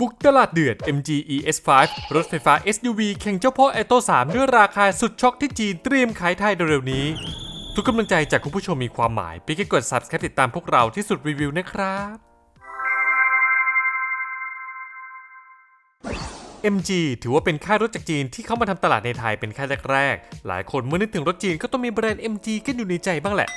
บุกตลาดเดือด MG ES5 รถไฟฟ้า SUV แข่งเจ้าพ่อ a อ o 3ด้วยราคาสุดช็อกที่จีนเตรียมขายไทยเร็วๆนี้ ทุกกำลังใจจากคุณผู้ชมมีความหมายเพียงแค่กด subscribe ติดตามพวกเราที่สุดรีวิวนะครับ MG ถือว่าเป็นค่ายรถจากจีนที่เข้ามาทำตลาดในไทยเป็นค่ายแรกๆ หลายคนเมื่อนึกถึงรถจีนก็ต้องมีแบรนด์ MG กันอยู่ในใจบ้างแหละ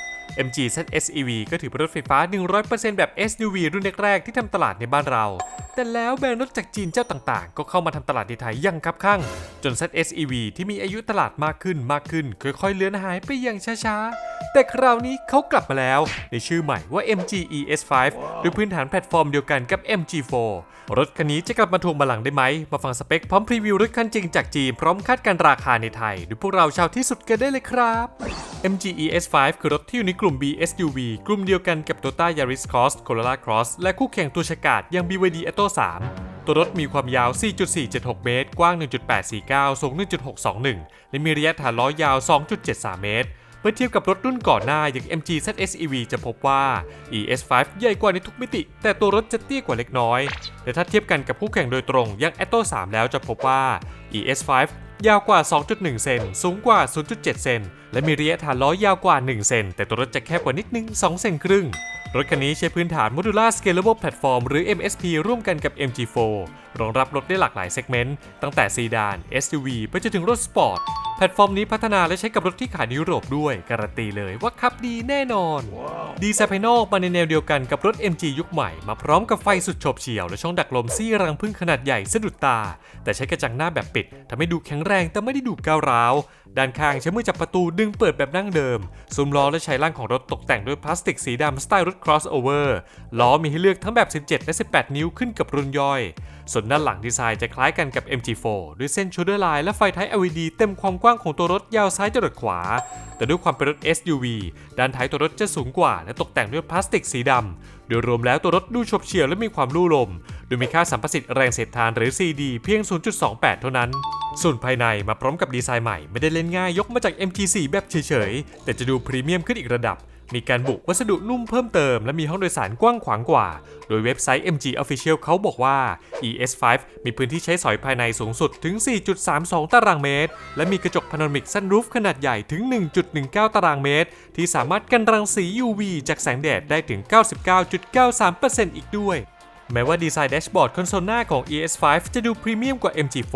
MG ZSEV ก็ถือเป็นรถไฟฟ้า 100%แบบ SUV รุ่นแรกๆที่ทำตลาดในบ้านเรา แต่แล้วแบรนด์รถจากจีนเจ้าต่างๆ ก็เข้ามาทำตลาดในไทยอยังคับข้างจน ZSEV ที่มีอายุตลาดมากขึ้นมากขึ้น ค่อยๆเลือนหายไปอย่างช้าๆ แต่คราวนี้เขากลับมาแล้ว ในชื่อใหม่ว่า MG ES5 โดยพื้นฐานแพลตฟอร์มเดียวกันกับ MG4 รถคันนี้จะกลับมาทวงบัลลังก์ได้ไหม มาฟังสเปคพร้อมพรีวิวรถคันจริงจากจีน พร้อมคาดการณ์ราคาในไทยโดยพวกเราชาวที่สุดกันได้เลยครับ MG ES5 คือรถที่อยู่ในกลุ่ม BSUV กลุ่มเดียวกันกับ Toyota Yaris Cross Corolla Cross และคู่แข่งตัวฉกาดอย่าง BYD Atto 3ตัวรถมีความยาว 4.476 เมตร กว้าง 1.849 สูง 1.621 และมีระยะฐานล้อยาว 2.73 เมตร เมื่อเทียบกับรถรุ่นก่อนหน้าอย่าง MG ZSEV จะพบว่า ES5 ใหญ่กว่าในทุกมิติ แต่ตัวรถจะเตี้ยกว่าเล็กน้อย แต่ถ้าเทียบกันกับคู่แข่งโดยตรงอย่าง Atto 3 แล้วจะพบว่า ES5 ยาวกว่า 2.1 เซน สูงกว่า 0.7 เซน และมีระยะฐานล้อยาวกว่า 1 เซน แต่ตัวรถจะแคบกว่านิดนึง 2 เซนครึ่ง รถคันนี้ใช้พื้นฐาน Modular Scalable Platform หรือ MSP ร่วมกันกับ MG4 รองรับรถได้หลากหลายเซกเมนต์ ตั้งแต่ซีดาน SUV ไปจนถึงรถสปอร์ต แพลตฟอร์มนี้พัฒนาและใช้กับรถที่ขายในยุโรปด้วย การันตีเลยว่าขับดีแน่นอนดีไซน์ภายนอกมาในแนวเดียวกันกับรถ MG ยุคใหม่ มาพร้อมกับไฟสุดโฉบเฉี่ยวและช่องดักลมซี่รังพึ่งขนาดใหญ่สะดุดตา แต่ใช้กระจังหน้าแบบปิดทำให้ดูแข็งแรงแต่ไม่ได้ดูก้าวร้าว ด้านข้างใช้มือจับประตูดึงเปิดแบบนั่งเดิม ซุ้มล้อและใช้ร่างของรถตกแต่งด้วยพลาสติกสีดำสไตล์รถ crossover ล้อมีให้เลือกทั้งแบบ 17 และ 18 นิ้วขึ้นกับรุ่นย่อย ส่วนด้านหลังดีไซน์จะคล้ายกันกับ MG4 ด้วยเส้น shoulder line และไฟท้าย LED เต็มความกว้างของตัวรถยาวซ้ายจรดขวา แต่ด้วยความเป็นรถ SUV ด้านท้ายตัวรถจะสูงกว่า และตกแต่งด้วยพลาสติกสีดำโดยรวมแล้วตัวรถดูฉบเฉี่ยวและมีความลู่ลม โดยมีค่าสัมประสิทธิ์แรงเสียดทานหรือ CD เพียง 0.28 เท่านั้น ส่วนภายในมาพร้อมกับดีไซน์ใหม่ไม่ได้เล่นง่ายยกมาจาก MG4 แบบเฉยๆ แต่จะดูพรีเมียมขึ้นอีกระดับ มีการบุกวัสดุนุ่มเพิ่มเติม และมีห้องโดยสารกว้างขวางกว่า โดยเว็บไซต์ MG Official เขาบอกว่า ES5 มีพื้นที่ใช้สอยภายในสูงสุดถึง 4.32 ตารางเมตร และมีกระจกพานรามิกซันรูฟขนาดใหญ่ถึง 1.19 ตารางเมตร ที่สามารถกันรังสี UV จากแสงแดดได้ถึง 99.93%อีกด้วย แม้ว่าดีไซน์แดชบอร์ดคอนโซลหน้าของ ES5 จะดูพรีเมียมกว่า MG4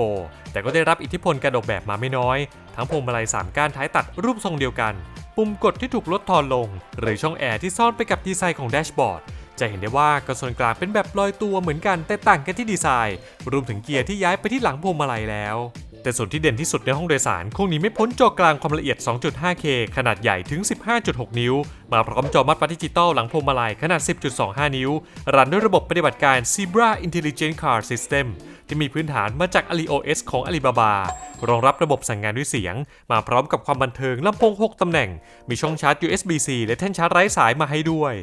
แต่ก็ได้รับอิทธิพลการออกแบบมาไม่น้อย ทั้งพวงมาลัย 3 ก้านท้ายตัดรูปทรงเดียวกัน ปุ่มกดที่ถูกลดทอนลง หรือช่องแอร์ที่ซ่อนไปกับดีไซน์ของแดชบอร์ดจะเห็นได้ว่าคอนโซลกลางเป็นแบบลอยตัวเหมือนกันแต่ต่างกันที่ดีไซน์ รวมถึงเกียร์ที่ย้ายไปที่หลังพวงมาลัยแล้ว แต่ส่วนที่เด่นที่สุดในห้องโดยสารคงหนีไม่พ้นจอกลางความละเอียด 2.5K ขนาดใหญ่ถึง 15.6 นิ้ว มาพร้อมจอมัดฟัดดิจิตอลหลังพวงมาลัยขนาด 10.25 นิ้ว รันด้วยระบบปฏิบัติการ Zebra Intelligent Car System ที่มีพื้นฐานมาจาก AliOS ของ Alibaba รองรับระบบสั่งงานด้วยเสียง มาพร้อมกับความบันเทิงลำโพง 6 ตำแหน่ง มีช่องชาร์จ USB-C และแท่นชาร์จไร้สายมาให้ด้วย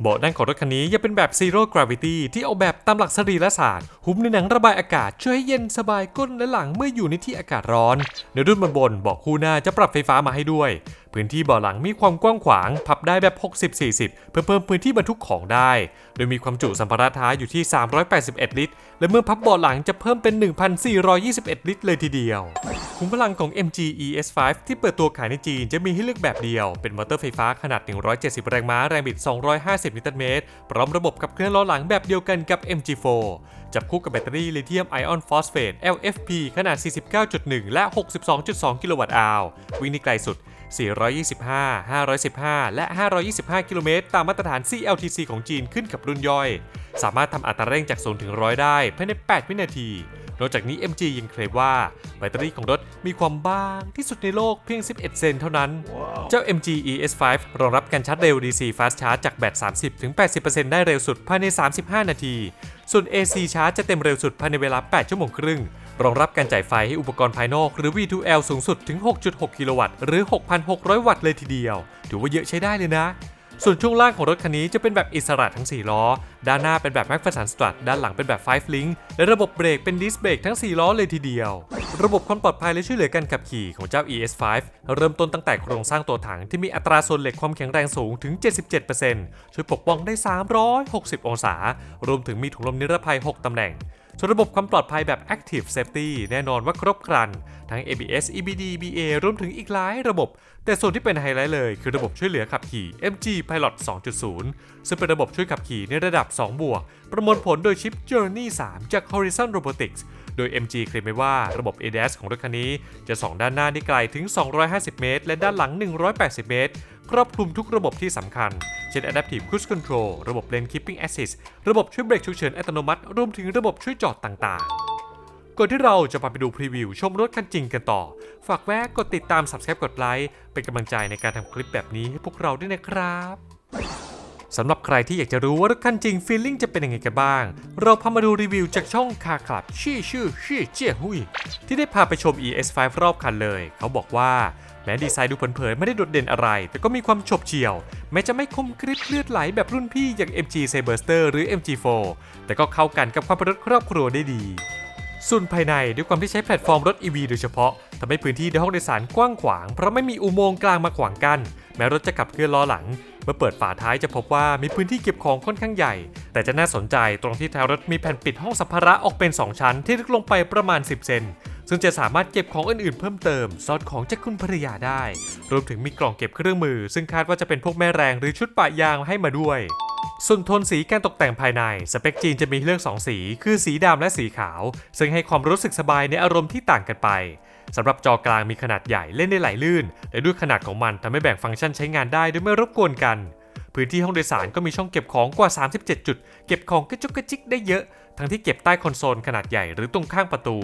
เบาะนั่งของรถคันนี้ยังเป็นแบบ Zero Gravity ที่ออกแบบตามหลักสรีรศาสตร์ หุ้มในหนังระบายอากาศช่วยให้เย็นสบายก้นและหลังเมื่ออยู่ในที่อากาศร้อน ในรุ่นบนบนเบาะคู่หน้าจะปรับไฟฟ้ามาให้ด้วยพื้นที่เบาะหลังมีความกว้างขวางพับได้แบบ 60-40 เพื่อเพิ่มพื้นที่บรรทุกของได้ โดยมีความจุสัมภาระท้ายอยู่ที่ 381 ลิตร และเมื่อพับเบาะหลังจะเพิ่มเป็น 1,421 ลิตร เลยทีเดียวขุมพลังของ MG ES5 ที่เปิดตัวขายในจีนจะมีให้เลือกแบบเดียว เป็นมอเตอร์ไฟฟ้าขนาด 170 แรงม้าแรงบิด 250 นิวตันเมตร พร้อมระบบขับเคลื่อนล้อหลังแบบเดียวกันกับ MG4 จับคู่กับแบตเตอรี่ลิเธียมไอออนฟอสเฟต LFP ขนาด 49.1 และ 62.2 กิโลวัตต์อาววิ่งได้ไกลสุด 425 515 และ 525 กิโลเมตรตามมาตรฐาน CLTC ของจีนขึ้นกับรุ่นย่อย สามารถทำอัตราเร่งจาก0ถึง100 ได้ภายใน 8 วินาที นอกจากนี้ MG ยังเคลมว่า แบตเตอรี่ของรถมีความบางที่สุดในโลกเพียง 11 เซนเท่านั้นเจ้า MG ES5 รองรับการชาร์จเร็ว DC Fast Charge จากแบต 30-80%ได้เร็วสุดภายใน 35 นาที ส่วน AC ชาร์จจะเต็มเร็วสุดภายในเวลา 8 ชั่วโมงครึ่ง รองรับการจ่ายไฟให้อุปกรณ์ภายนอกหรือ V2L สูงสุดถึง 6.6 กิโลวัตต์หรือ 6,600 วัตต์เลยทีเดียว ถือว่าเยอะใช้ได้เลยนะ ส่วนช่วงล่างของรถคันนี้จะเป็นแบบอิสระทั้ง 4 ล้อ ด้านหน้าเป็นแบบ McPherson Strut ด้านหลังเป็นแบบ5 Link และระบบเบรกเป็นดิสเบรกทั้ง 4 ล้อเลยทีเดียว ระบบความปลอดภัยและช่วยเหลือการขับขี่ของเจ้า ES5 เริ่มต้นตั้งแต่โครงสร้างตัวถังที่มีอัตราส่วนเหล็กความแข็งแรงสูงถึง 77%ช่วยปกป้องได้ 360 องศารวมถึงมีถุงลมนิรภัย 6ตำแหน่ง ส่วนระบบความปลอดภัยแบบ Active Safety แน่นอนว่าครบครัน ทั้ง ABS EBD BA รวมถึงอีกหลายระบบ แต่ส่วนที่เป็นไฮไลท์เลย คือระบบช่วยเหลือขับขี่ MG Pilot 2.0 ซึ่งเป็นระบบช่วยขับขี่ในระดับ 2 บวก ประมวลผลโดยชิป Journey 3 จาก Horizon Robotics โดย MG เคลมไว้ว่าระบบ ADAS ของรถคันนี้จะส่องด้านหน้าได้ไกลถึง 250 เมตร และด้านหลัง 180 เมตร ครอบคลุมทุกระบบที่สำคัญ เช่น Adaptive Cruise Control ระบบ Lane Keeping Assist ระบบช่วยเบรกฉุกเฉินอัตโนมัติ รวมถึงระบบช่วยจอดต่างๆก่อนที่เราจะพาไปดูพรีวิวชมรถคันจริงกันต่อ ฝากแวะกดติดตาม Subscribe กดไลค์เป็นกำลังใจในการทำคลิปแบบนี้ให้พวกเราด้วยนะครับ สำหรับใครที่อยากจะรู้ว่ารถคันจริงฟีลลิ่งจะเป็นยังไงกันบ้าง เราพามาดูรีวิวจากช่องคาคลับชื่อชื่อชื่เจี้ยหุยที่ได้พาไปชม ES5 รอบคันเลย เขาบอกว่าแม้ดีไซน์ดูเผินๆไม่ได้โดดเด่นอะไร แต่ก็มีความฉบเฉี่ยว แม้จะไม่คมกริบเลือดไหลแบบรุ่นพี่อย่าง MG Cyberster หรือ MG4 แต่ก็เข้ากันกับความเป็นรถครอบครัวได้ดีส่วนภายในด้วยความที่ใช้แพลตฟอร์มรถ EV โดยเฉพาะทำให้พื้นที่ในห้องโดยสารกว้างขวาง เพราะไม่มีอุโมงค์กลางมาขวางกั้น แม้รถจะขับเคลื่อนล้อหลัง เมื่อเปิดฝาท้ายจะพบว่ามีพื้นที่เก็บของค่อนข้างใหญ่ แต่จะน่าสนใจตรงที่ท้ายรถมีแผ่นปิดห้องสัมภาระออกเป็น 2 ชั้นที่ลึกลงไปประมาณ 10 เซนซึ่งจะสามารถเก็บของอื่นๆเพิ่มเติมซอดของจากคุณภรรยาได้ รวมถึงมีกล่องเก็บเครื่องมือ ซึ่งคาดว่าจะเป็นพวกแม่แรงหรือชุดปะยางให้มาด้วย ส่วนโทนสีการตกแต่งภายใน สเปคจีนจะมีเลือก 2 สี คือสีดำและสีขาว ซึ่งให้ความรู้สึกสบายในอารมณ์ที่ต่างกันไป สำหรับจอกลางมีขนาดใหญ่เล่นได้ไหลลื่น และด้วยขนาดของมันทำให้แบ่งฟังก์ชันใช้งานได้โดยไม่รบกวนกัน พื้นที่ห้องโดยสารก็มีช่องเก็บของกว่า 37 จุด เก็บของกระจุกกระจิกได้เยอะ ทั้งที่เก็บใต้คอนโซลขนาดใหญ่หรือตรงข้างประตู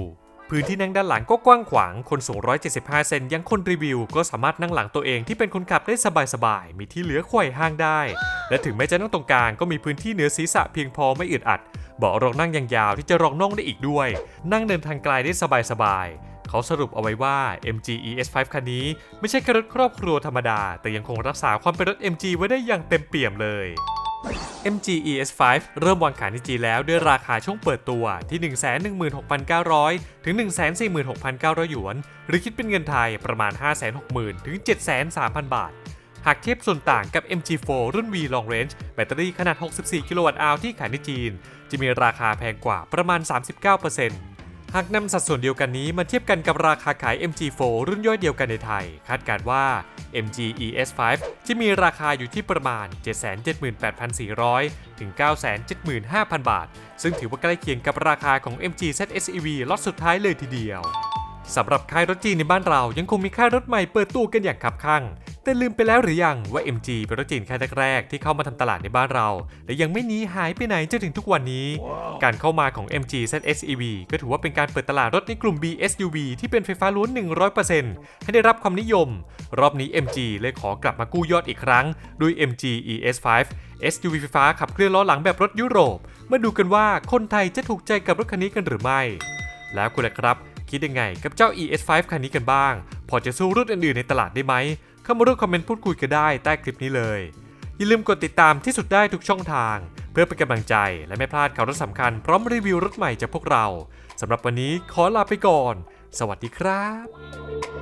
พื้นที่นั่งด้านหลังก็กว้างขวาง คนสูง 175 เซนยังคนรีวิว ก็สามารถนั่งหลังตัวเองที่เป็นคนขับได้สบายๆ มีที่เหลือไขว่ห้างได้ และถึงแม้จะนั่งตรงกลางก็มีพื้นที่เหนือศีรษะเพียงพอไม่อึดอัด เบาะรองนั่งยาวที่จะรองน่องได้อีกด้วย นั่งเดินทางไกลได้สบายๆ เขาสรุปเอาไว้ว่า MG ES5 คันนี้ไม่ใช่แค่รถครอบครัวธรรมดา แต่ยังคงรักษาความเป็นรถ MG ไว้ได้อย่างเต็มเปี่ยมเลย MG ES5 เริ่มวางขายในจีนแล้วด้วยราคาช่วงเปิดตัวที่ 116,900 ถึง 146,900 หยวน หรือคิดเป็นเงินไทยประมาณ 560,000 ถึง73,000 บาท หากเทียบส่วนต่างกับ MG4 รุ่น V Long Range แบตเตอรี่ขนาด 64 กิโลวัตต์อที่ขายในจีน จะมีราคาแพงกว่าประมาณ 39% หากนำสัดส่วนเดียวกันนี้มาเทียบกันกับราคาขาย MG4 รุ่นย่อยเดียวกันในไทย คาดการว่า MG ES5 จะมีราคาอยู่ที่ประมาณ 778,400 ถึง 975,000 บาท ซึ่งถือว่าใกล้เคียงกับราคาของ MG ZSEV ล็อตสุดท้ายเลยทีเดียวสำหรับค่ายรถจีนในบ้านเรายังคงมีค่ายรถใหม่เปิดตัวกันอย่างคับคั่ง แต่ลืมไปแล้วหรือยังว่า MG เป็นรถจีนค่ายแรกๆที่เข้ามาทำตลาดในบ้านเรา และยังไม่หนีหายไปไหนจนถึงทุกวันนี้ การเข้ามาของ MG ZSEV ก็ถือว่าเป็นการเปิดตลาดรถในกลุ่ม BSUV ที่เป็นไฟฟ้าล้วน 100%ให้ได้รับความนิยม รอบนี้ MG เลยขอกลับมากู้ยอดอีกครั้งด้วย MG ES5 SUV ไฟฟ้าขับเคลื่อนล้อหลังแบบรถยุโรป มาดูกันว่าคนไทยจะถูกใจกับรถคันนี้กันหรือไม่ แล้วคุณล่ะครับ คิดยังไงกับเจ้า ES5 คันนี้กันบ้าง พอจะสู้รุ่นอื่นๆในตลาดได้ไหม เข้ามาร่วมคอมเมนต์พูดคุยกันได้ใต้คลิปนี้เลย อย่าลืมกดติดตามที่สุดได้ทุกช่องทาง เพื่อเป็นกำลังใจและไม่พลาดข่าวรถสำคัญพร้อมรีวิวรถใหม่จากพวกเราสำหรับวันนี้ขอลาไปก่อน สวัสดีครับ